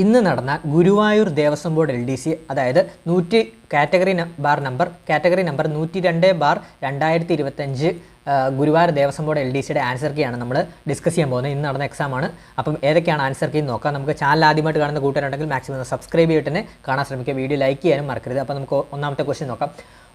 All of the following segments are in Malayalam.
ഇന്ന് നടന്ന Guruvayur Devaswom board L D C അതായത് നൂറ്റി category bar number category number നൂറ്റി രണ്ട് ബാർ രണ്ടായിരത്തി ഇരുപത്തഞ്ച് Guruvayur Devaswom board L D സിയുടെ ആൻസർ കീയാണ് നമ്മൾ ഡിസ്കസ് ചെയ്യാൻ പോകുന്നത്. ഇന്ന് നടന്ന എക്സാം ആണ്. അപ്പം ഏതൊക്കെയാണ് ആൻസർ കീ നോക്കാം. നമുക്ക് ചാനൽ ആദ്യമായിട്ട് കാണുന്ന കൂട്ടുകാരുണ്ടെങ്കിൽ മാക്സിമം സബ്സ്ക്രൈബ് ചെയ്തിട്ട് തന്നെ കാണാൻ ശ്രമിക്കുക. വീഡിയോ ലൈക്ക് ചെയ്യാനും മറക്കരുത്. അപ്പോൾ നമുക്ക് ഒന്നാമത്തെ ക്വസ്റ്റ്യൻ നോക്കാം.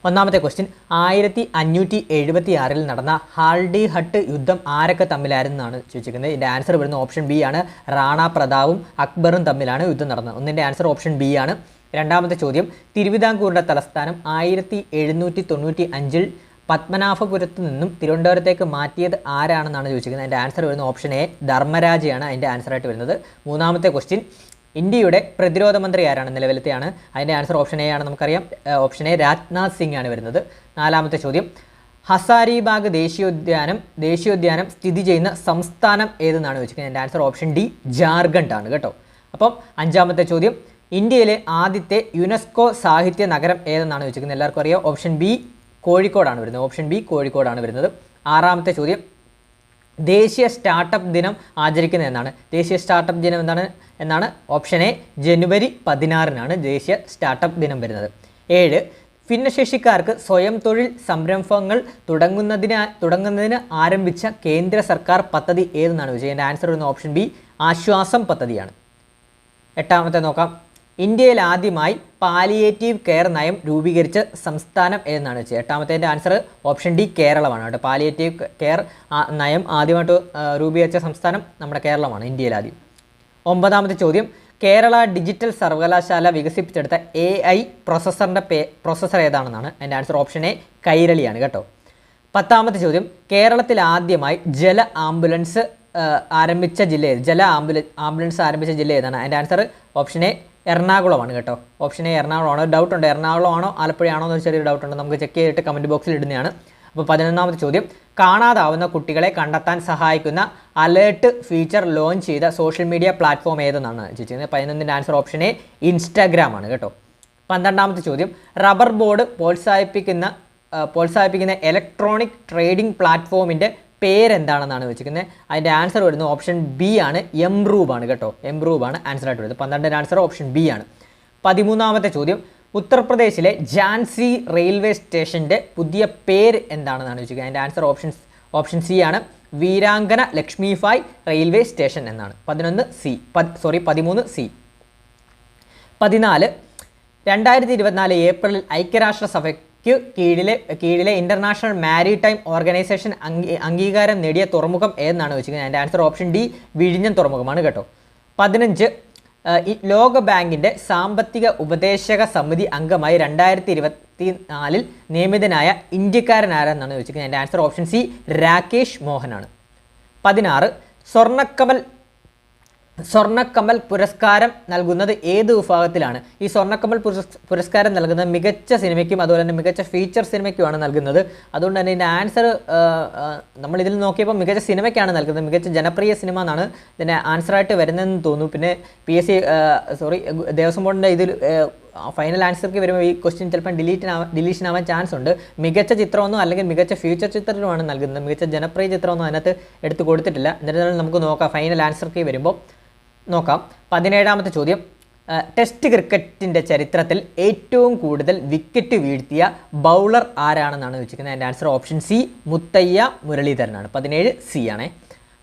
ഒന്നാമത്തെ ക്വസ്റ്റ്യൻ ആയിരത്തി അഞ്ഞൂറ്റി എഴുപത്തി ആറിൽ നടന്ന ഹാൾഡി ഹട്ട് യുദ്ധം ആരൊക്കെ തമ്മിലായിരുന്നാണ് ചോദിച്ചിരിക്കുന്നത്. ഇതിന്റെ ആൻസർ വരുന്ന ഓപ്ഷൻ ബി ആണ് റാണ പ്രതാവും അക്ബറും തമ്മിലാണ് യുദ്ധം നടന്നത്. ഒന്നിന്റെ ആൻസർ ഓപ്ഷൻ ബി ആണ്. രണ്ടാമത്തെ ചോദ്യം. തിരുവിതാംകൂറിന്റെ തലസ്ഥാനം ആയിരത്തി എഴുന്നൂറ്റി തൊണ്ണൂറ്റി അഞ്ചിൽ പത്മനാഭപുരത്ത് നിന്നും തിരുവനന്തപുരത്തേക്ക് മാറ്റിയത് ആരാണെന്നാണ് ചോദിച്ചിരിക്കുന്നത്. അതിന്റെ ആൻസർ വരുന്ന ഓപ്ഷൻ എ ധർമ്മരാജയാണ് അതിന്റെ ആൻസറായിട്ട് വരുന്നത്. മൂന്നാമത്തെ ക്വസ്റ്റ്യൻ ഇന്ത്യയുടെ പ്രതിരോധ മന്ത്രി ആരാണ് നിലവിലത്തെയാണ്? അതിന്റെ ആൻസർ ഓപ്ഷൻ എ ആണ് നമുക്കറിയാം. ഓപ്ഷൻ എ രാജ്നാഥ് സിംഗ് ആണ് വരുന്നത്. നാലാമത്തെ ചോദ്യം. ഹസാരിബാഗ് ദേശീയോദ്യാനം ദേശീയോദ്യാനം സ്ഥിതി ചെയ്യുന്ന സംസ്ഥാനം ഏതെന്നാണ് ചോദിച്ചിരിക്കുന്നത്? എന്റെ ആൻസർ ഓപ്ഷൻ ഡി ജാർഖണ്ഡ് ആണ് കേട്ടോ. അപ്പം അഞ്ചാമത്തെ ചോദ്യം. ഇന്ത്യയിലെ ആദ്യത്തെ യുനെസ്കോ സാഹിത്യ നഗരം ഏതെന്നാണ് ചോദിച്ചിരിക്കുന്നത്? എല്ലാവർക്കും അറിയാം. ഓപ്ഷൻ ബി കോഴിക്കോടാണ് വരുന്നത്. ഓപ്ഷൻ ബി കോഴിക്കോടാണ് വരുന്നത്. ആറാമത്തെ ചോദ്യം. ദേശീയ സ്റ്റാർട്ടപ്പ് ദിനം ആചരിക്കുന്നത് എന്നാണ്. ദേശീയ സ്റ്റാർട്ടപ്പ് ദിനം എന്താണ്? എന്നാണ് ഓപ്ഷൻ എ ജനുവരി പതിനാറിനാണ് ദേശീയ സ്റ്റാർട്ടപ്പ് ദിനം വരുന്നത്. ഏഴ് ഭിന്നശേഷിക്കാർക്ക് സ്വയം തൊഴിൽ സംരംഭങ്ങൾ തുടങ്ങുന്നതിന് തുടങ്ങുന്നതിന് ആരംഭിച്ച കേന്ദ്ര സർക്കാർ പദ്ധതി ഏതെന്നാണ് ചോദിച്ചത് എന്റെ ആൻസർ വരുന്ന ഓപ്ഷൻ ബി ആശ്വാസം പദ്ധതിയാണ്. എട്ടാമത്തെ നോക്കാം. ഇന്ത്യയിൽ ആദ്യമായി പാലിയേറ്റീവ് കെയർ നയം രൂപീകരിച്ച സംസ്ഥാനം എന്നാണ് വെച്ചത്? എട്ടാമത്തേന്റെ ആൻസർ ഓപ്ഷൻ ഡി കേരളമാണ് കേട്ടോ. പാലിയേറ്റീവ് കെയർ നയം ആദ്യമായിട്ട് രൂപീകരിച്ച സംസ്ഥാനം നമ്മുടെ കേരളമാണ് ഇന്ത്യയിൽ ആദ്യം. ഒമ്പതാമത്തെ ചോദ്യം കേരള ഡിജിറ്റൽ സർവകലാശാല വികസിപ്പിച്ചെടുത്ത എ ഐ പ്രൊസസ്സറിന്റെ പേ പ്രൊസസ്സർ ഏതാണെന്നാണ്? എന്റെ ആൻസർ ഓപ്ഷൻ എ കൈരളിയാണ് കേട്ടോ. പത്താമത്തെ ചോദ്യം കേരളത്തിൽ ആദ്യമായി ജല ആംബുലൻസ് ആരംഭിച്ച ജില്ല ജല ആംബുല ആംബുലൻസ് ആരംഭിച്ച ജില്ല ഏതാണ്? അതിന്റെ ആൻസർ ഓപ്ഷൻ എ എറണാകുളമാണ് കേട്ടോ. Option A എറണാകുളമാണ്. ഡൗട്ട് ഉണ്ട്. എറണാകുളമാണോ? ആലപ്പുഴയാണോ എന്നൊരു ചെറിയൊരു ഡൗട്ട് ഉണ്ട്. നമുക്ക് ചെക്ക് ചെയ്തിട്ട് കമന്റ് ബോക്സിൽ ഇടുന്നതാണ്. അപ്പോൾ പതിനൊന്നാമത്തെ ചോദ്യം. കാണാതാവുന്ന കുട്ടികളെ കണ്ടെത്താൻ സഹായിക്കുന്ന അലേർട്ട് ഫീച്ചർ ലോഞ്ച് ചെയ്ത സോഷ്യൽ മീഡിയ പ്ലാറ്റ്ഫോം ഏതെന്നാണ് ചോദിച്ചിരുന്നത്? പതിനൊന്നിന്റെ ആൻസർ ഓപ്ഷൻ എ ഇൻസ്റ്റാഗ്രാം ആണ് കേട്ടോ. പന്ത്രണ്ടാമത്തെ ചോദ്യം. റബ്ബർ ബോർഡ് പ്രോത്സാഹിപ്പിക്കുന്ന പ്രോത്സാഹിപ്പിക്കുന്ന ഇലക്ട്രോണിക് ട്രേഡിംഗ് പ്ലാറ്റ്ഫോമിന്റെ പേരെന്താണെന്നാണ് വെച്ചിരിക്കുന്നത് അതിന്റെ ആൻസർ വരുന്നത് ഓപ്ഷൻ ബി ആണ് എംറൂബ് ആണ് കേട്ടോ. എംറൂബ് ആണ് ആൻസർ ആയിട്ട് വരുന്നത്. പന്ത്രണ്ടിന്റെ ആൻസർ ഓപ്ഷൻ ബി ആണ്. പതിമൂന്നാമത്തെ ചോദ്യം. ഉത്തർപ്രദേശിലെ ജാൻസി റെയിൽവേ സ്റ്റേഷന്റെ പുതിയ പേര് എന്താണെന്നാണ് ചോദിക്കുന്നത് അതിന്റെ ആൻസർ ഓപ്ഷൻ ഓപ്ഷൻ സി ആണ്. വീരാങ്കന ലക്ഷ്മിഫായ് റെയിൽവേ സ്റ്റേഷൻ എന്നാണ്. പതിനൊന്ന് സി സോറി പതിമൂന്ന് സി പതിനാല് രണ്ടായിരത്തി ഇരുപത്തിനാല് ഏപ്രിലിൽ ഐക്യരാഷ്ട്രസഭയ്ക്ക് കീഴിലെ കീഴിലെ ഇന്റർനാഷണൽ മാരിടൈം ഓർഗനൈസേഷൻ അംഗീ അംഗീകാരം നേടിയ തുറമുഖം ഏതെന്നാണ് വെച്ചിരിക്കുന്നത്? അതിന്റെ ആൻസർ ഓപ്ഷൻ ഡി വിഴിഞ്ഞം തുറമുഖമാണ് കേട്ടോ. പതിനഞ്ച് ലോക ബാങ്കിന്റെ സാമ്പത്തിക ഉപദേശക സമിതി അംഗമായി രണ്ടായിരത്തി ഇരുപത്തി നാലിൽ നിയമിതനായ ഇന്ത്യക്കാരനാരെന്നാണ് ചോദിച്ചിരിക്കുന്നത് എന്റെ ആൻസർ ഓപ്ഷൻ സി രാകേഷ് മോഹനാണ്. പതിനാറ് സ്വർണക്കമൽ സ്വർണക്കമൽ പുരസ്കാരം നൽകുന്നത് ഏത് വിഭാഗത്തിലാണ്? ഈ സ്വർണക്കമൽ പുരസ്കാരം നൽകുന്ന മികച്ച സിനിമയ്ക്കും അതുപോലെ തന്നെ മികച്ച ഫീച്ചർ സിനിമയ്ക്കുമാണ് നൽകുന്നത്. അതുകൊണ്ട് തന്നെ ഇതിന്റെ ആൻസർ നമ്മൾ ഇതിൽ നോക്കിയപ്പോൾ മികച്ച സിനിമയ്ക്കാണ് നൽകുന്നത്. മികച്ച ജനപ്രിയ സിനിമ എന്നാണ് ഇതിന്റെ ആൻസറായിട്ട് വരുന്നതെന്ന് തോന്നുന്നു. പിന്നെ P S C sorry Devaswom ബോർഡിന്റെ ഇതിൽ ഫൈനൽ ആൻസർക്ക് വരുമ്പോൾ ഈ ക്വസ്റ്റ്യൻ ചിലപ്പോൾ ഡിലീറ്റ് ഡിലീഷൻ ആവാൻ ചാൻസ് ഉണ്ട്. മികച്ച ചിത്രമൊന്നും അല്ലെങ്കിൽ മികച്ച ഫ്യൂച്ചർ ചിത്രമാണ് നൽകുന്നത്. മികച്ച ജനപ്രിയ ചിത്രമൊന്നും അതിനകത്ത് എടുത്ത് കൊടുത്തിട്ടില്ല. എന്നിരുന്നാലും നമുക്ക് നോക്കാം. ഫൈനൽ ആൻസർക്ക് വരുമ്പോൾ നോക്കാം. പതിനേഴാമത്തെ ചോദ്യം. ടെസ്റ്റ് ക്രിക്കറ്റിന്റെ ചരിത്രത്തിൽ ഏറ്റവും കൂടുതൽ വിക്കറ്റ് വീഴ്ത്തിയ ബൗളർ ആരാണെന്നാണ് ചോദിച്ചിരിക്കുന്നത്? എന്റെ ആൻസർ ഓപ്ഷൻ സി മുത്തയ്യ മുരളീധരനാണ്. പതിനേഴ് സി ആണേ.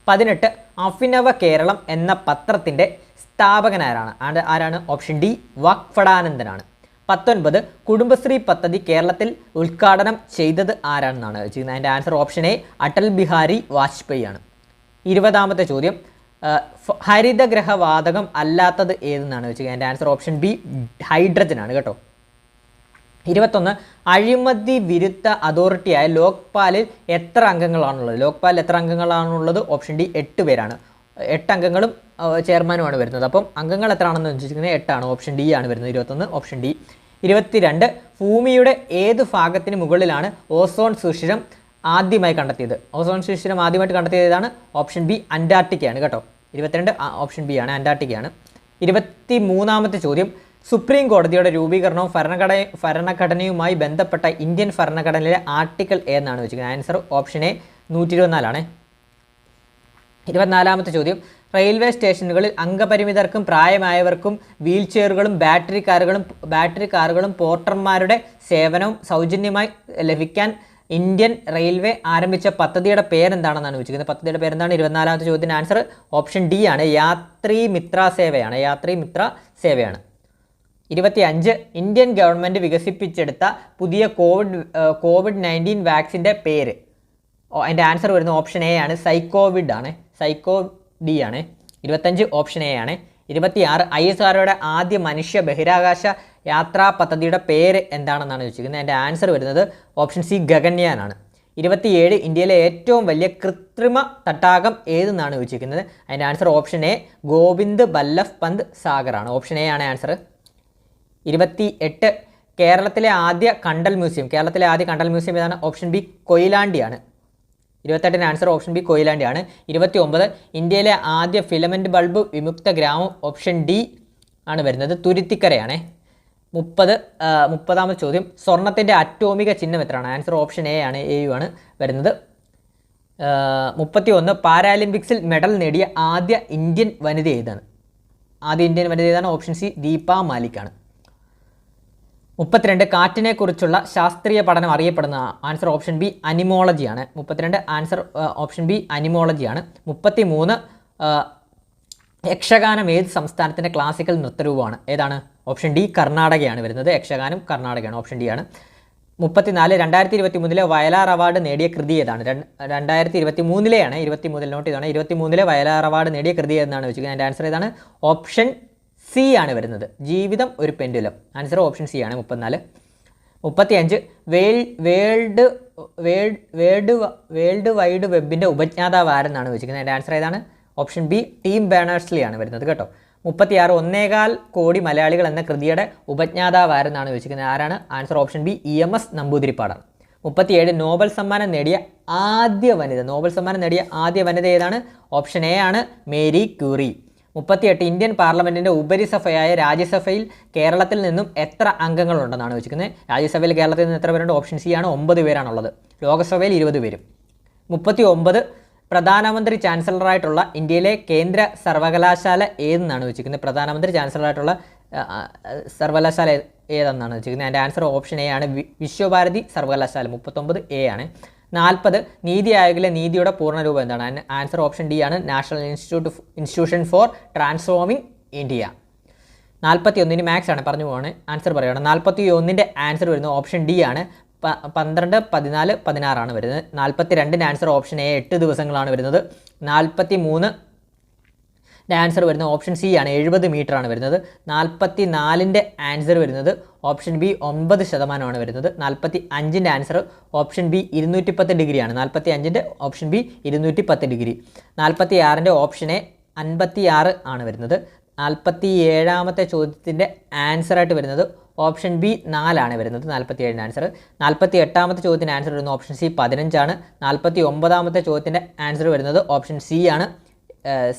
പതിനെട്ട് അഫിനവ കേരളം എന്ന പത്രത്തിന്റെ സ്ഥാപകനാരാണ് ആരാണ്? ഓപ്ഷൻ ഡി വാക്ഫടാനന്ദനാണ്. പത്തൊൻപത് കുടുംബശ്രീ പദ്ധതി കേരളത്തിൽ ഉദ്ഘാടനം ചെയ്തത് ആരാണെന്നാണ് ചോദിക്കുന്നത് അതിന്റെ answer option A Atal Bihari Vajpayee ആണ് ഇരുപതാമത്തെ ചോദ്യം. ഹരിതഗ്രഹവാതകം അല്ലാത്തത് ഏതെന്നാണ് വെച്ചാൽ എന്റെ ആൻസർ ഓപ്ഷൻ ബി ഹൈഡ്രജൻ ആണ് കേട്ടോ. ഇരുപത്തൊന്ന് അഴിമതി വിരുദ്ധ അതോറിറ്റിയായ ലോക്പാലിൽ എത്ര അംഗങ്ങളാണുള്ളത്? ലോക്പാലിൽ എത്ര അംഗങ്ങളാണുള്ളത്? ഓപ്ഷൻ ഡി എട്ട് പേരാണ്. എട്ട് അംഗങ്ങളും ചെയർമാനുമാണ് വരുന്നത്. അപ്പം അംഗങ്ങൾ എത്ര ആണെന്ന് വെച്ചിരിക്കുന്നത് എട്ടാണ്. ഓപ്ഷൻ ഡി ആണ് വരുന്നത് ഇരുപത്തൊന്ന് ഓപ്ഷൻ ഡി ഇരുപത്തിരണ്ട് ഭൂമിയുടെ ഏത് ഭാഗത്തിന് മുകളിലാണ് ഓസോൺ സുഷിരം ആദ്യമായി കണ്ടെത്തിയത്? ഓസോൺ സുഷിരം ആദ്യമായിട്ട് കണ്ടെത്തിയതാണ് ഓപ്ഷൻ ബി അന്റാർട്ടിക്കയാണ് കേട്ടോ. ഇരുപത്തിരണ്ട് ഓപ്ഷൻ ബി ആണ് അന്റാർട്ടിക്കയാണ്. ഇരുപത്തി മൂന്നാമത്തെ ചോദ്യം സുപ്രീം കോടതിയുടെ രൂപീകരണവും ഭരണഘടന ഭരണഘടനയുമായി ബന്ധപ്പെട്ട ഇന്ത്യൻ ഭരണഘടനയിലെ ആർട്ടിക്കിൾ ഏതെന്നാണ് വെച്ചിരിക്കുന്നത് ആൻസർ ഓപ്ഷൻ എ നൂറ്റി ഇരുപത്തിനാലാണ് ഇരുപത്തിനാലാമത്തെ ചോദ്യം റെയിൽവേ സ്റ്റേഷനുകളിൽ അംഗപരിമിതർക്കും പ്രായമായവർക്കും വീൽ ചെയറുകളും ബാറ്ററി കാറുകളും ബാറ്ററി കാറുകളും പോർട്ടർമാരുടെ സേവനവും സൗജന്യമായി ലഭിക്കാൻ ഇന്ത്യൻ റെയിൽവേ ആരംഭിച്ച പദ്ധതിയുടെ പേരെന്താണെന്നാണ് ചോദിച്ചിരിക്കുന്നത്? പദ്ധതിയുടെ പേരെന്താണ്? ഇരുപത്തിനാലാമത്തെ ചോദ്യത്തിന് ആൻസർ ഓപ്ഷൻ ഡി ആണ്. യാത്രി മിത്ര സേവയാണ്. യാത്രി മിത്ര സേവയാണ്. ഇരുപത്തി അഞ്ച് ഇന്ത്യൻ ഗവൺമെന്റ് വികസിപ്പിച്ചെടുത്ത പുതിയ കോവിഡ് കോവിഡ് നയന്റീൻ വാക്സിന്റെ പേര്. അതിന്റെ ആൻസർ വരുന്ന ഓപ്ഷൻ എ ആണ്. സൈക്കോവിഡ് ആണ്. സൈക്കോ ഡി ആണ്. ഇരുപത്തഞ്ച് ഓപ്ഷൻ എ ആണ്. ഇരുപത്തിയാറ് ഐ എസ് ആർഒയുടെ ആദ്യ മനുഷ്യ ബഹിരാകാശ യാത്രാ പദ്ധതിയുടെ പേര് എന്താണെന്നാണ് ചോദിച്ചിരിക്കുന്നത്. എന്റെ ആൻസർ വരുന്നത് ഓപ്ഷൻ സി ഗഗൻയാനാണ്. ഇരുപത്തിയേഴ് ഇന്ത്യയിലെ ഏറ്റവും വലിയ കൃത്രിമ തട്ടാകം ഏതെന്നാണ് ചോദിച്ചിരിക്കുന്നത്. അതിന്റെ answer option A Govind Ballabh Pant സാഗറാണ്. Option A ആണ് ആൻസർ ഇരുപത്തി എട്ട് കേരളത്തിലെ ആദ്യ കണ്ടൽ മ്യൂസിയം. കേരളത്തിലെ ആദ്യ കണ്ടൽ മ്യൂസിയം ഏതാണ്? ഓപ്ഷൻ ബി കൊയിലാണ്ടിയാണ്. ഇരുപത്തെട്ടിന് ആൻസർ ഓപ്ഷൻ ബി കൊയിലാണ്ടിയാണ്. ഇരുപത്തി ഒമ്പത് ഇന്ത്യയിലെ ആദ്യ ഫിലമെന്റ് ബൾബ് വിമുക്ത ഗ്രാമം ഓപ്ഷൻ ഡി ആണ് വരുന്നത്. തുരുത്തിക്കരയാണേ. മുപ്പത് മുപ്പതാമത് ചോദ്യം. സ്വർണത്തിന്റെ അറ്റോമിക ചിഹ്നം എത്രയാണ്? ആൻസർ ഓപ്ഷൻ എ ആണ് എ യു ആണ് വരുന്നത്. മുപ്പത്തി ഒന്ന് പാരാലിമ്പിക്സിൽ മെഡൽ നേടിയ ആദ്യ ഇന്ത്യൻ വനിത ഏതാണ്? ആദ്യ ഇന്ത്യൻ വനിത ഏതാണ്? ഓപ്ഷൻ സി ദീപ മാലിക്കാണ്. മുപ്പത്തിരണ്ട് കാറ്റിനെ കുറിച്ചുള്ള ശാസ്ത്രീയ പഠനം അറിയപ്പെടുന്ന ആൻസർ ഓപ്ഷൻ ബി അനിമോളജിയാണ്. മുപ്പത്തിരണ്ട് ആൻസർ ഓപ്ഷൻ ബി അനിമോളജിയാണ്. മുപ്പത്തി മൂന്ന് യക്ഷഗാനം ഏത് സംസ്ഥാനത്തിന്റെ ക്ലാസിക്കൽ നൃത്തരൂപമാണ്? ഏതാണ്? ഓപ്ഷൻ ഡി കർണാടകയാണ് വരുന്നത്. യക്ഷഗാനം കർണാടകയാണ്. ഓപ്ഷൻ ഡി ആണ്. മുപ്പത്തിനാല് രണ്ടായിരത്തി ഇരുപത്തി മൂന്നിലെ വയലാർ അവാർഡ് നേടിയ കൃതി ഏതാണ്? രണ്ട് രണ്ടായിരത്തി ഇരുപത്തി മൂന്നിലെയാണ് ഇരുപത്തി മൂന്നിൽ നോട്ട് ചെയ്താണ് ഇരുപത്തി മൂന്നിലെ വയലാർ അവാർഡ് നേടിയ കൃതി എന്നാണ് വെച്ചിരിക്കുന്നത്? അതിന്റെ ആൻസർ ഏതാണ്? ഓപ്ഷൻ സി ആണ് വരുന്നത്. ജീവിതം ഒരു പെൻഡുലം ആൻസർ ഓപ്ഷൻ സി ആണ്. മുപ്പത്തിനാല്. മുപ്പത്തിയഞ്ച് world world world world world wide വെബിന്റെ ഉപജ്ഞാതാവ് ആരെന്നാണ് വെച്ചിരിക്കുന്നത്? അതിന്റെ ആൻസർ ഏതാണ്? ഓപ്ഷൻ ബി ടീം ബാനേഴ്സിലെയാണ് വരുന്നത് കേട്ടോ. മുപ്പത്തിയാറ് ഒന്നേകാൽ കോടി മലയാളികൾ എന്ന കൃതിയുടെ ഉപജ്ഞാതാവ് ആരെന്നാണ് ചോദിച്ചിരിക്കുന്നത് ആരാണ്? Answer option B E M S നമ്പൂതിരിപ്പാടാണ്. മുപ്പത്തിയേഴ് നോബൽ സമ്മാനം നേടിയ ആദ്യ വനിത. നോബൽ സമ്മാനം നേടിയ ആദ്യ വനിത ഏതാണ്? ഓപ്ഷൻ എ ആണ് മേരി ക്യൂറി. മുപ്പത്തിയെട്ട് ഇന്ത്യൻ പാർലമെന്റിന്റെ ഉപരിസഭയായ രാജ്യസഭയിൽ കേരളത്തിൽ നിന്നും എത്ര അംഗങ്ങളുണ്ടെന്നാണ് ചോദിക്കുന്നത് രാജ്യസഭയിൽ കേരളത്തിൽ നിന്ന് എത്ര പേരുണ്ട്? ഓപ്ഷൻ സി ആണ് ഒമ്പത് പേരാണുള്ളത്. ലോകസഭയിൽ ഇരുപത് പേരും. മുപ്പത്തി ഒമ്പത് പ്രധാനമന്ത്രി ചാൻസലറായിട്ടുള്ള ഇന്ത്യയിലെ കേന്ദ്ര സർവകലാശാല ഏതെന്നാണ് വെച്ചിരിക്കുന്നത്? പ്രധാനമന്ത്രി ചാൻസലറായിട്ടുള്ള സർവകലാശാല ഏതെന്നാണ് വെച്ചിരിക്കുന്നത്? അതിന്റെ ആൻസർ ഓപ്ഷൻ എ ആണ് വിശ്വഭാരതി സർവകലാശാല മുപ്പത്തൊമ്പത് എ ആണ്. നാൽപ്പത് നീതി ആയോഗിലെ നീതിയുടെ പൂർണരൂപം എന്താണ്? ആൻസർ ഓപ്ഷൻ ഡി ആണ് national institute institution for transforming India. നാൽപ്പത്തി ഒന്നിന് മാത്സ് ആണ് പറഞ്ഞു പോവാണ്. ആൻസർ പറയുകയാണ് നാൽപ്പത്തി ഒന്നിന്റെ ആൻസർ വരുന്നത് ഓപ്ഷൻ ഡി ആണ്. പന്ത്രണ്ട് പതിനാല് പതിനാറാണ് വരുന്നത്. നാൽപ്പത്തി രണ്ടിന്റെ ആൻസർ ഓപ്ഷൻ എ എട്ട് ദിവസങ്ങളാണ് വരുന്നത്. നാൽപ്പത്തി മൂന്ന് ആൻസർ വരുന്നത് ഓപ്ഷൻ സി ആണ് എഴുപത് മീറ്റർ ആണ് വരുന്നത്. നാൽപ്പത്തി നാലിന്റെ ആൻസർ വരുന്നത് ഓപ്ഷൻ ബി ഒമ്പത് ശതമാനമാണ് വരുന്നത്. നാൽപ്പത്തി അഞ്ചിന്റെ ആൻസർ ഓപ്ഷൻ ബി ഇരുന്നൂറ്റി പത്ത് ഡിഗ്രിയാണ് നാൽപ്പത്തി അഞ്ചിന്റെ ഓപ്ഷൻ ബി ഇരുന്നൂറ്റി പത്ത് ഡിഗ്രി നാൽപ്പത്തി ആറിന്റെ ഓപ്ഷൻ എ അൻപത്തി ആറ് ആണ് വരുന്നത്. നാൽപ്പത്തി ഏഴാമത്തെ ചോദ്യത്തിന്റെ ആൻസറായിട്ട് വരുന്നത് ഓപ്ഷൻ ബി നാലാണ് വരുന്നത്. നാൽപ്പത്തി ഏഴിന്റെ ആൻസർ നാൽപ്പത്തി എട്ടാമത്തെ ചോദ്യത്തിന് ആൻസർ വരുന്നത് ഓപ്ഷൻ സി പതിനഞ്ചാണ്. നാൽപ്പത്തി ഒമ്പതാമത്തെ ചോദ്യത്തിന്റെ ആൻസർ വരുന്നത് ഓപ്ഷൻ സി ആണ്.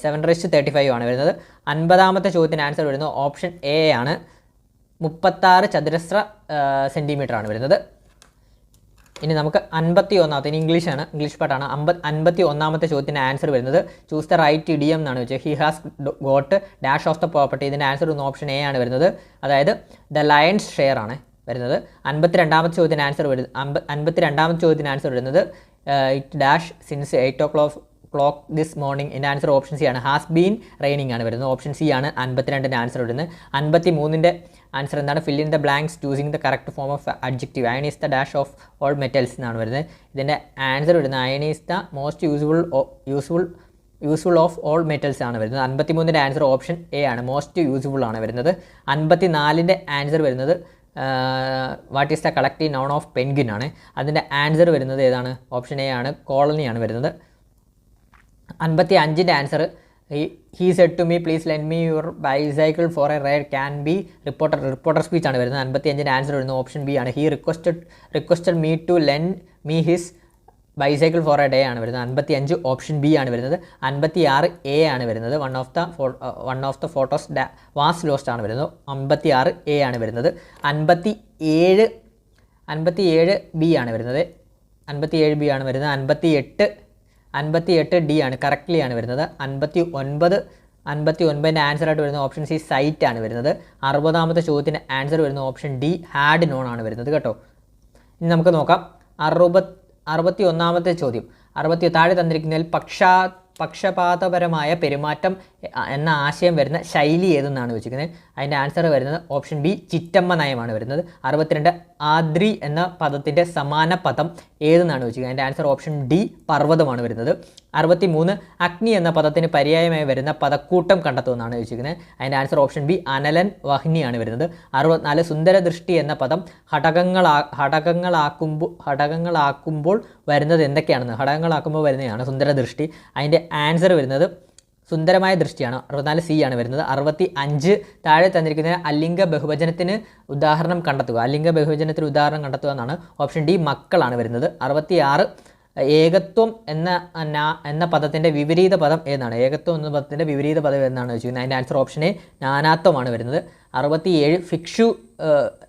സെവൻ റേസ്റ്റ് തേർട്ടി ഫൈവ് ആണ് വരുന്നത്. അൻപതാമത്തെ ചോദ്യത്തിന് ആൻസർ വരുന്നത് ഓപ്ഷൻ എ ആണ്. മുപ്പത്താറ് ചതുരശ്ര സെന്റിമീറ്റർ ആണ് വരുന്നത്. ഇനി നമുക്ക് അൻപത്തി ഒന്നാമത്തെ ഇനി ഇംഗ്ലീഷാണ് ഇംഗ്ലീഷ് പാട്ടാണ്. അമ്പത് അൻപത്തി ഒന്നാമത്തെ ചോദ്യത്തിന്റെ ആൻസർ വരുന്നത്. ചൂസ് ദ റൈറ്റ് ഇഡിയം എന്നാണ് വെച്ചത്. He has got dash of the property ഇതിന്റെ ആൻസർ ഒന്ന് ഓപ്ഷൻ എ ആണ് വരുന്നത്. അതായത് ദ ലയൺസ് ഷെയർ ആണ് വരുന്നത്. അൻപത്തി രണ്ടാമത്തെ ചോദ്യത്തിന് ആൻസർ വരുന്നത്. അമ്പ അൻപത്തി രണ്ടാമത്തെ ചോദ്യത്തിന് ആൻസർ വരുന്നത്. It dash since eight o'clock clock this morning എന്റെ ആൻസർ ഓപ്ഷൻ സി ആണ്. ഹാസ് ബീൻ റെയിനിങ് ആണ് വരുന്നത്. ഓപ്ഷൻ സി ആണ് അൻപത്തിരണ്ടിന്റെ ആൻസർ വരുന്നത്. അൻപത്തി മൂന്നിന്റെ ആൻസർ എന്താണ്? Fill in the blanks choosing the correct form of adjective iron is the dash of all metals എന്നാണ് വരുന്നത്. ഇതിന്റെ ആൻസർ വരുന്നത് iron is the most useful useful useful of all metals ആണ് വരുന്നത്. അൻപത്തി മൂന്നിന്റെ ആൻസർ ഓപ്ഷൻ എ ആണ്. മോസ്റ്റ് യൂസ്ഫുൾ ആണ് വരുന്നത്. അൻപത്തി നാലിന്റെ ആൻസർ വരുന്നത് what is the collective noun of penguin ആണ്. അതിന്റെ ആൻസർ വരുന്നത് ഏതാണ്? ഓപ്ഷൻ എ ആണ്. കോളനിയാണ് വരുന്നത്. അൻപത്തി അഞ്ചിന്റെ answer he said to me please lend me your bicycle for a ride can be reporter reporter speech ആണ് വരുന്നത്. അൻപത്തി അഞ്ചിന്റെ ആൻസർ വരുന്നത് ഓപ്ഷൻ ബി ആണ്. He requested requested me to lend me his bicycle for a day ആണ് വരുന്നത്. അൻപത്തി അഞ്ച് ഓപ്ഷൻ ബി ആണ് വരുന്നത്. അൻപത്തി ആറ് എ ആണ് വരുന്നത്. One of the one of the photos that was lost ആണ് വരുന്നത്. അമ്പത്തി ആറ് എ ആണ് വരുന്നത്. അൻപത്തി ഏഴ് അൻപത്തി ഏഴ് ബി ആണ് വരുന്നത്. അൻപത്തി ഏഴ് ബി ആണ് വരുന്നത്. അൻപത്തി എട്ട് അൻപത്തി എട്ട് ഡി ആണ് കറക്റ്റ്ലി ആണ് വരുന്നത്. അൻപത്തി ഒൻപത് അൻപത്തി ഒൻപതിന്റെ ആൻസർ ആയിട്ട് വരുന്ന ഓപ്ഷൻ സി സൈറ്റ് ആണ് വരുന്നത്. അറുപതാമത്തെ ചോദ്യത്തിന്റെ ആൻസർ വരുന്ന ഓപ്ഷൻ ഡി ഹാഡ് നോൺ ആണ് വരുന്നത് കേട്ടോ. ഇനി നമുക്ക് നോക്കാം. അറുപത് അറുപത്തി ഒന്നാമത്തെ ചോദ്യം. അറുപത്തി താഴെ തന്നിരിക്കുന്നതിൽ പക്ഷാ പക്ഷപാതപരമായ പെരുമാറ്റം എന്ന ആശയം വരുന്ന ശൈലി ഏതെന്നാണ് വെച്ചിരിക്കുന്നത് അതിന്റെ ആൻസർ വരുന്നത് ഓപ്ഷൻ ബി ചിറ്റമ്മ നയമാണ് വരുന്നത്. അറുപത്തിരണ്ട് ആദ്രി എന്ന പദത്തിന്റെ സമാന പദം ഏതെന്നാണ് വെച്ചിരിക്കുന്നത് അതിന്റെ ആൻസർ ഓപ്ഷൻ ഡി പർവതമാണ് വരുന്നത്. അറുപത്തി മൂന്ന് അഗ്നി എന്ന പദത്തിന് പര്യായമായി വരുന്ന പദക്കൂട്ടം കണ്ടെത്തുമെന്നാണ് ചോദിച്ചിരിക്കുന്നത്. അതിന്റെ ആൻസർ ഓപ്ഷൻ ബി അനലൻ വഹ്നിയാണ് വരുന്നത്. അറുപത്തിനാല് സുന്ദരദൃഷ്ടി എന്ന പദം ഘടകങ്ങളാ ഘടകങ്ങളാക്കുമ്പോൾ ഘടകങ്ങളാക്കുമ്പോൾ വരുന്നത് എന്തൊക്കെയാണെന്ന് ഘടകങ്ങളാക്കുമ്പോൾ വരുന്നതാണ് സുന്ദരദൃഷ്ടി. അതിന്റെ ആൻസർ വരുന്നത് സുന്ദരമായ ദൃഷ്ടിയാണ്. അറുപത്തിനാല് സി ആണ് വരുന്നത്. അറുപത്തി അഞ്ച് താഴെ തന്നിരിക്കുന്ന അലിംഗ ബഹുവചനത്തിന് ഉദാഹരണം കണ്ടെത്തുക. അലിംഗ ബഹുവചനത്തിന് ഉദാഹരണം കണ്ടെത്തുക എന്നാണ് ഓപ്ഷൻ ഡി മക്കളാണ് വരുന്നത്. അറുപത്തി ആറ് ഏകത്വം എന്ന എന്ന പദത്തിന്റെ വിപരീത പദം ഏതാണ്? ഏകത്വം എന്ന പദത്തിന്റെ വിപരീത പദം എന്നാണ് ചോദിക്കുന്നത് അതിന്റെ ആൻസർ ഓപ്ഷൻ എ നാനാത്വമാണ് വരുന്നത്. അറുപത്തിയേഴ് ഫിക്ഷു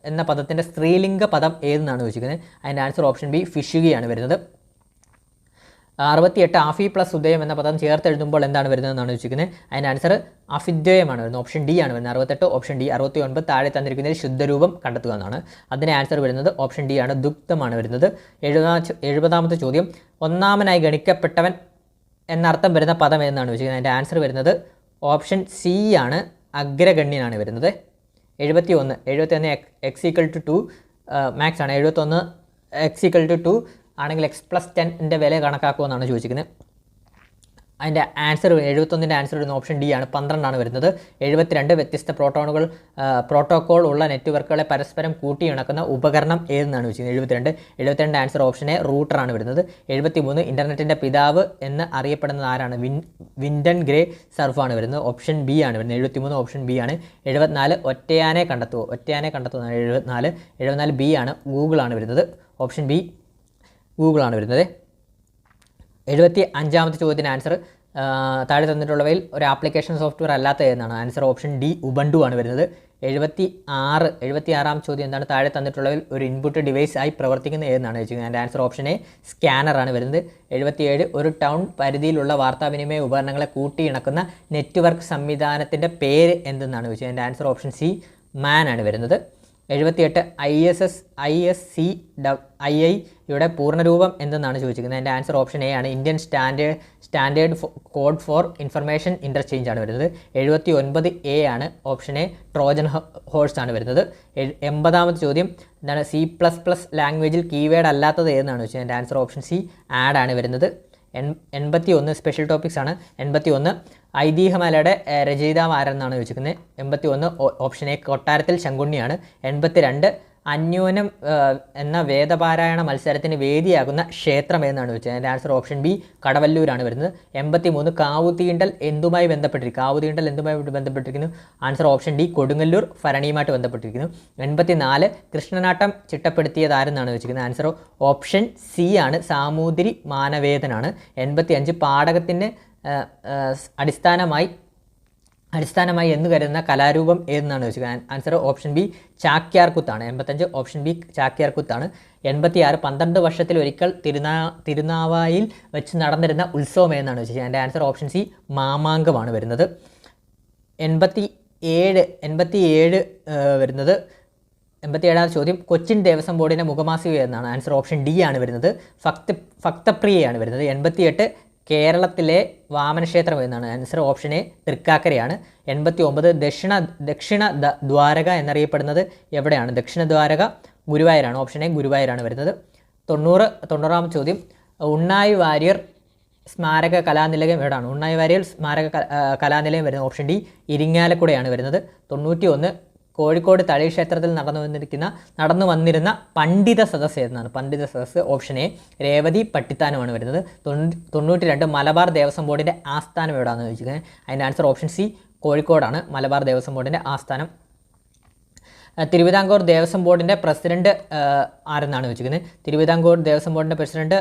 എന്ന പദത്തിന്റെ സ്ത്രീലിംഗ പദം ഏതെന്നാണ് ചോദിക്കുന്നത് അതിന്റെ ആൻസർ ഓപ്ഷൻ ബി ഫിഷുകയാണ് വരുന്നത്. അറുപത്തിയെട്ട് ആഫി പ്ലസ് ഉദയം എന്ന പദം ചേർത്ത് എഴുതുമ്പോൾ എന്താണ് വരുന്നതെന്നാണ് ചോദിക്കുന്നത് അതിന്റെ ആൻസർ അഫിദ്വയമാണ് വരുന്നത്. ഓപ്ഷൻ ഡി ആണ് വരുന്നത്. അറുപത്തെട്ട് ഓപ്ഷൻ ഡി അറുപത്തി ഒൻപത് താഴെ തന്നിരിക്കുന്നതിൽ ശുദ്ധരൂപം കണ്ടെത്തുക എന്നാണ്. അതിന്റെ ആൻസർ വരുന്നത് ഓപ്ഷൻ ഡി ആണ്. ദുഗ്ധമാണ് വരുന്നത്. എഴുപതാ എഴുപതാമത്തെ ചോദ്യം. ഒന്നാമനായി ഗണിക്കപ്പെട്ടവൻ എന്നർത്ഥം വരുന്ന പദം എന്നാണ് ചോദിക്കുന്നത് അതിന്റെ ആൻസർ വരുന്നത് ഓപ്ഷൻ സി ആണ്. അഗ്രഗണ്യനാണ് വരുന്നത്. എഴുപത്തി ഒന്ന് എഴുപത്തി ഒന്ന് X equal to two max ആണ്. എഴുപത്തൊന്ന് എക്സ് ഈക്വൽ ടു ടു ആണെങ്കിൽ എക്സ് പ്ലസ് ടെന്റെ വില കണക്കാക്കുമെന്നാണ് ചോദിച്ചിരിക്കുന്നത്. അതിന്റെ ആൻസർ എഴുപത്തൊന്നിന്റെ ആൻസർ വരുന്ന ഓപ്ഷൻ ഡി ആണ്. പന്ത്രണ്ടാണ് വരുന്നത്. എഴുപത്തിരണ്ട് വ്യത്യസ്ത പ്രോട്ടോണുകൾ പ്രോട്ടോക്കോൾ ഉള്ള നെറ്റ്വർക്കുകളെ പരസ്പരം കൂട്ടിയിണക്കുന്ന ഉപകരണം ഏതെന്നാണ് ചോദിച്ചത്? എഴുപത്തിരണ്ട്. എഴുപത്തിരണ്ട് ആൻസർ ഓപ്ഷൻ എ റൂട്ടറാണ് വരുന്നത്. എഴുപത്തി മൂന്ന് ഇന്റർനെറ്റിന്റെ പിതാവ് എന്ന് അറിയപ്പെടുന്നത് ആരാണ്? വിൻ വിൻഡൻ ഗ്രേ സർഫാണ് വരുന്നത്. ഓപ്ഷൻ ബി ആണ് വരുന്നത്. എഴുപത്തിമൂന്ന് ഓപ്ഷൻ ബി ആണ്. എഴുപത്തിനാല് ഒറ്റയാനെ കണ്ടെത്തുമോ ഒറ്റയാനെ കണ്ടെത്തുന്നതാണ് എഴുപത്തിനാല്. എഴുപത്തിനാല് ബി ആണ്. ഗൂഗിളാണ് വരുന്നത്. ഓപ്ഷൻ ബി ഗൂഗിളാണ് വരുന്നത്. എഴുപത്തി അഞ്ചാമത്തെ ചോദ്യത്തിന് ആൻസർ താഴെ തന്നിട്ടുള്ളവയിൽ ഒരു ആപ്ലിക്കേഷൻ സോഫ്റ്റ്വെയർ അല്ലാത്ത ഏതാണ് ആൻസർ ഓപ്ഷൻ ഡി ഉബണ്ടു ആണ് വരുന്നത്. എഴുപത്തി ആറ് എഴുപത്തി ആറാം ചോദ്യം എന്താണ്? താഴെ തന്നിട്ടുള്ളവയിൽ ഒരു ഇൻപുട്ട് ഡിവൈസ് ആയി പ്രവർത്തിക്കുന്ന ഏതെന്നാണ് ചോദിക്കുന്നത് എന്റെ ആൻസർ ഓപ്ഷൻ എ സ്കാനറാണ് വരുന്നത്. എഴുപത്തിയേഴ് ഒരു ടൗൺ പരിധിയിലുള്ള വാർത്താവിനിമയ ഉപകരണങ്ങളെ കൂട്ടിയിണക്കുന്ന നെറ്റ്വർക്ക് സംവിധാനത്തിന്റെ പേര് എന്തെന്നാണ് ചോദിച്ചത്? എന്റെ ആൻസർ ഓപ്ഷൻ സി മാൻ ആണ് വരുന്നത്. എഴുപത്തിയെട്ട് I S S I S C I I യുടെ പൂർണരൂപം എന്തെന്നാണ് ചോദിച്ചിരിക്കുന്നത്? എന്റെ ആൻസർ ഓപ്ഷൻ എ ആണ്. Indian standard standard code for information interchange ആണ് വരുന്നത്. എഴുപത്തി ഒൻപത് എ ആണ് ഓപ്ഷൻ എ ട്രോജൻ ഹോഴ്സ് ആണ് വരുന്നത്. എൺപതാമത്തെ ചോദ്യം. എന്താണ് സി പ്ലസ് പ്ലസ് ലാംഗ്വേജിൽ കീവേഡ് അല്ലാത്തത് ഏതെന്നാണ് ചോദിച്ചത്? എന്റെ ആൻസർ ഓപ്ഷൻ സി ആഡ് ആണ് വരുന്നത്. എൺ എൺപത്തി ഒന്ന് സ്പെഷ്യൽ ടോപ്പിക്സ് ആണ്. എൺപത്തി ഒന്ന് ഐതിഹ്യമലയുടെ ഏഹ്, രചയിതാവ് ആരെന്നാണ് ചോദിച്ചിരിക്കുന്നത്. എൺപത്തി ഒന്ന് ഓപ്ഷൻ എ കൊട്ടാരത്തിൽ ശങ്കുണ്ണിയാണ്. എൺപത്തി രണ്ട് അന്യോനം എന്ന വേദപാരായണ മത്സരത്തിന് വേദിയാകുന്ന ക്ഷേത്രം എന്നാണ് വെച്ചത് അതിന്റെ ആൻസർ ഓപ്ഷൻ ബി കടവല്ലൂരാണ് വരുന്നത്. എൺപത്തി മൂന്ന് കാവുതീണ്ടൽ എന്തുമായി ബന്ധപ്പെട്ടിരിക്കും കാവുതീണ്ടൽ എന്തുമായി ബന്ധപ്പെട്ടിരിക്കുന്നു? ആൻസർ ഓപ്ഷൻ ഡി കൊടുങ്ങല്ലൂർ ഭരണിയുമായിട്ട് ബന്ധപ്പെട്ടിരിക്കുന്നു. എൺപത്തി നാല് കൃഷ്ണനാട്ടം ചിട്ടപ്പെടുത്തിയത് ആരെന്നാണ് ചോദിച്ചിരിക്കുന്നത്? ആൻസർ ഓപ്ഷൻ സി ആണ് സാമൂതിരി മാനവേദനാണ്. എൺപത്തി അഞ്ച് ഏഹ്, അടിസ്ഥാനമായി അടിസ്ഥാനമായി എന്ന് കരുതുന്ന കലാരൂപം ഏതെന്നാണ് ചോദിച്ചത്? ആൻസർ ഓപ്ഷൻ ബി ചാക്യാർകുത്താണ്. എൺപത്തഞ്ച് ഓപ്ഷൻ ബി ചാക്യാർകുത്താണ്. എൺപത്തി ആറ് പന്ത്രണ്ട് വർഷത്തിൽ ഒരിക്കൽ തിരുനാ തിരുനാവായിൽ വെച്ച് നടന്നിരുന്ന ഉത്സവം ഏതെന്നാണ് ചോദിച്ചത്? എന്റെ ആൻസർ ഓപ്ഷൻ സി മാമാങ്കമാണ് വരുന്നത്. എൺപത്തി ഏഴ് എൺപത്തി ഏഴ് വരുന്നത്. എൺപത്തി ഏഴാം ചോദ്യം കൊച്ചിൻ ദേവസ്വം ബോർഡിന്റെ മുഖമാസിക എന്നാണ് ആൻസർ ഓപ്ഷൻ ഡി ആണ് വരുന്നത്. ഭക്ത ഭക്തപ്രിയയാണ് വരുന്നത്. എൺപത്തിയെട്ട് കേരളത്തിലെ വാമനക്ഷേത്രം എന്നാണ്. ആൻസർ ഓപ്ഷൻ എ തൃക്കാക്കരയാണ്. എൺപത്തി ഒമ്പത് ദക്ഷിണ ദക്ഷിണ ദ്വാരക എന്നറിയപ്പെടുന്നത് എവിടെയാണ്? ദക്ഷിണ ദ്വാരക ഗുരുവായൂരാണ്. ഓപ്ഷൻ എ ഗുരുവായൂരാണ് വരുന്നത്. തൊണ്ണൂറ് തൊണ്ണൂറാം ചോദ്യം. ഉണ്ണായി വാര്യർ സ്മാരക കലാനിലയം എവിടെയാണ് ഉണ്ണായി വാര്യർ സ്മാരക കലാനിലയം വരുന്നത്. ഓപ്ഷൻ ഡി ഇരിങ്ങാലക്കുടയാണ് വരുന്നത്. തൊണ്ണൂറ്റി ഒന്ന് കോഴിക്കോട് തളി ക്ഷേത്രത്തിൽ നടന്നു വന്നിരിക്കുന്ന നടന്നു വന്നിരുന്ന പണ്ഡിത സദസ്സ് എന്നാണ് പണ്ഡിത സദസ്സ് ഓപ്ഷൻ എ രേവതി പട്ടിത്താനമാണ് വരുന്നത്. തൊണ്ണൂറ്റി രണ്ട് മലബാർ ദേവസ്വം ബോർഡിന്റെ ആസ്ഥാനം എവിടെയാണെന്ന് ചോദിച്ചിരിക്കുന്നത്? അതിന്റെ ആൻസർ ഓപ്ഷൻ സി കോഴിക്കോടാണ്. മലബാർ ദേവസ്വം ബോർഡിന്റെ ആസ്ഥാനം. തിരുവിതാംകൂർ ദേവസ്വം ബോർഡിന്റെ പ്രസിഡന്റ് ആരെന്നാണ് ചോദിച്ചിരിക്കുന്നത്? തിരുവിതാംകൂർ ദേവസ്വം ബോർഡിന്റെ പ്രസിഡന്റ്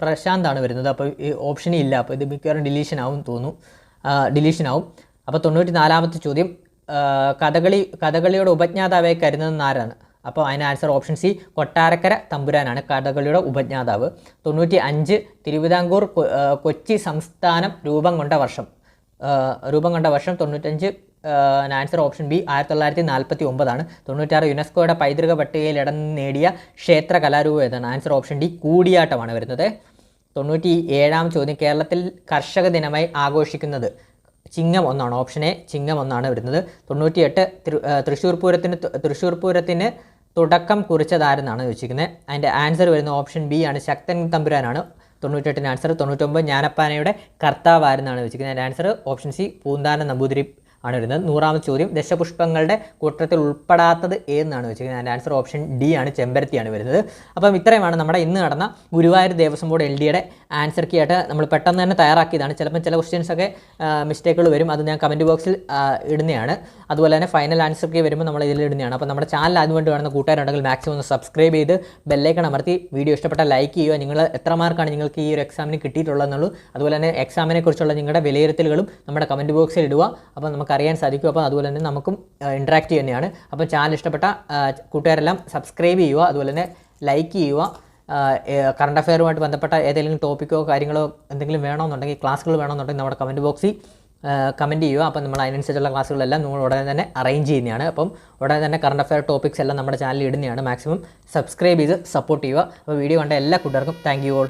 പ്രശാന്താണ് വരുന്നത്. അപ്പോൾ ഓപ്ഷൻ ഇല്ല. അപ്പോൾ ഇത് മിക്കവാറും ഡിലീഷൻ ആവും തോന്നുന്നു. ഡിലീഷൻ ആവും. അപ്പോൾ തൊണ്ണൂറ്റി നാലാമത്തെ ചോദ്യം കഥകളി കഥകളിയുടെ ഉപജ്ഞാതാവായി കരുതുന്ന ആരാണ്? അപ്പോൾ അതിന് ആൻസർ ഓപ്ഷൻ സി കൊട്ടാരക്കര തമ്പുരാനാണ് കഥകളിയുടെ ഉപജ്ഞാതാവ്. തൊണ്ണൂറ്റി അഞ്ച് തിരുവിതാംകൂർ കൊച്ചി സംസ്ഥാനം രൂപം കൊണ്ട വർഷം. രൂപം കൊണ്ട വർഷം തൊണ്ണൂറ്റഞ്ച് ആൻസർ ഓപ്ഷൻ ബി ആയിരത്തി തൊള്ളായിരത്തി നാൽപ്പത്തി ഒമ്പതാണ് തൊണ്ണൂറ്റാറ് യുനെസ്കോയുടെ പൈതൃക പട്ടികയിൽ ഇടം നേടിയ ക്ഷേത്ര കലാരൂപം ഏതാണ്? ആൻസർ ഓപ്ഷൻ ഡി കൂടിയാട്ടമാണ് വരുന്നത്. തൊണ്ണൂറ്റി ഏഴാം ചോദ്യം കേരളത്തിൽ കർഷക ദിനമായി ആഘോഷിക്കുന്നത് ചിങ്ങം ഒന്നാണ്. ഓപ്ഷൻ എ ചിങ്ങം ഒന്നാണ് വരുന്നത്. തൊണ്ണൂറ്റിയെട്ട് തൃശ്ശൂർ പൂരത്തിന് തൃശ്ശൂർ പൂരത്തിന് തുടക്കം കുറിച്ചതാരെന്നാണ് ചോദിച്ചിരിക്കുന്നത്. അതിന്റെ ആൻസർ വരുന്ന ഓപ്ഷൻ ബി ആണ് ശക്തൻ തമ്പുരാനാണ്. തൊണ്ണൂറ്റെട്ടിന് ആൻസർ തൊണ്ണൂറ്റൊമ്പത് ജ്ഞാനപ്പാനയുടെ കർത്താവ് ആരെന്നാണ് ചോദിച്ചിരിക്കുന്നത് answer option C Poonthana Namboothiri ആണ് വരുന്നത്. നൂറാമത്തെ ചോദ്യം ദശപുഷ്പങ്ങളുടെ കൂട്ടത്തിൽ ഉൾപ്പെടാത്തത് ഏതെന്നാണ് വെച്ചിരിക്കുന്നത് അതിന്റെ ആൻസർ ഓപ്ഷൻ ഡി ആണ് ചെമ്പരത്തിയാണ് വരുന്നത്. അപ്പം ഇത്രയുമാണ് നമ്മുടെ ഇന്ന് നടന്ന ഗുരുവായൂർ ദേവസ്വം ബോർഡ് എൽ ഡിയുടെ ആൻസർ കീ ആയിട്ട് നമ്മൾ പെട്ടെന്ന് തന്നെ തയ്യാറാക്കിയതാണ്. ചിലപ്പോൾ ചില ക്വസ്റ്റ്യൻസ് ഒക്കെ മിസ്റ്റേക്കുകൾ വരും. അത് ഞാൻ കമന്റ് ബോക്സിൽ ഇടുന്നതാണ്. അതുപോലെ തന്നെ ഫൈനൽ ആൻസർ കീ വരുമ്പോൾ നമ്മൾ ഇതിൽ ഇടുന്നതാണ്. അപ്പോൾ നമ്മുടെ ചാനൽ അതുകൊണ്ട് വേണമെന്ന് കൂട്ടുകാരുണ്ടെങ്കിൽ മാക്സിമം ഒന്ന് സബ്സ്ക്രൈബ് ചെയ്ത് ബെല്ലൈക്കൺ അമർത്തി വീഡിയോ ഇഷ്ടപ്പെട്ട ലൈക്ക് ചെയ്യുക. നിങ്ങൾ എത്ര മാർക്കാണ് നിങ്ങൾക്ക് ഈ ഒരു എക്സാമിന് കിട്ടിയിട്ടുള്ളതെന്നുള്ളൂ. അതുപോലെ തന്നെ എക്സാമിനെക്കുറിച്ചുള്ള നിങ്ങളുടെ വിലയിരുത്തലുകളും നമ്മുടെ കമന്റ് ബോക്സിൽ ഇടുക. അപ്പോൾ നമുക്കറിയാൻ സാധിക്കും. അപ്പോൾ അതുപോലെ തന്നെ നമുക്കും ഇൻട്രാക്റ്റ് ചെയ്യുന്നതാണ്. അപ്പോൾ ചാനൽ ഇഷ്ടപ്പെട്ട കൂട്ടുകാരെല്ലാം സബ്സ്ക്രൈബ് ചെയ്യുക. അതുപോലെ തന്നെ ലൈക്ക് ചെയ്യുക. കറണ്ട് അഫെയറുമായിട്ട് ബന്ധപ്പെട്ട ഏതെങ്കിലും ടോപ്പിക്കോ കാര്യങ്ങളോ എന്തെങ്കിലും വേണമെന്നുണ്ടെങ്കിൽ ക്ലാസ്സുകൾ വേണമെന്നുണ്ടെങ്കിൽ നമ്മുടെ കമന്റ് ബോക്സിൽ കമന്റ് ചെയ്യുക. അപ്പം നമ്മൾ അതിനനുസരിച്ചുള്ള ക്ലാസ്സുകളെല്ലാം നമ്മൾ ഉടനെ തന്നെ അറേഞ്ച് ചെയ്യുന്നതാണ്. അപ്പം ഉടനെ തന്നെ കറണ്ട് അഫെയർ ടോപ്പിക്സ് എല്ലാം നമ്മുടെ ചാനലിൽ ഇടുന്നതാണ്. മാക്സിമം സബ്സ്ക്രൈബ് ചെയ്ത് സപ്പോർട്ട് ചെയ്യുക. അപ്പോൾ വീഡിയോ കണ്ട എല്ലാ കൂട്ടുകാർക്കും താങ്ക് യു ഓൾ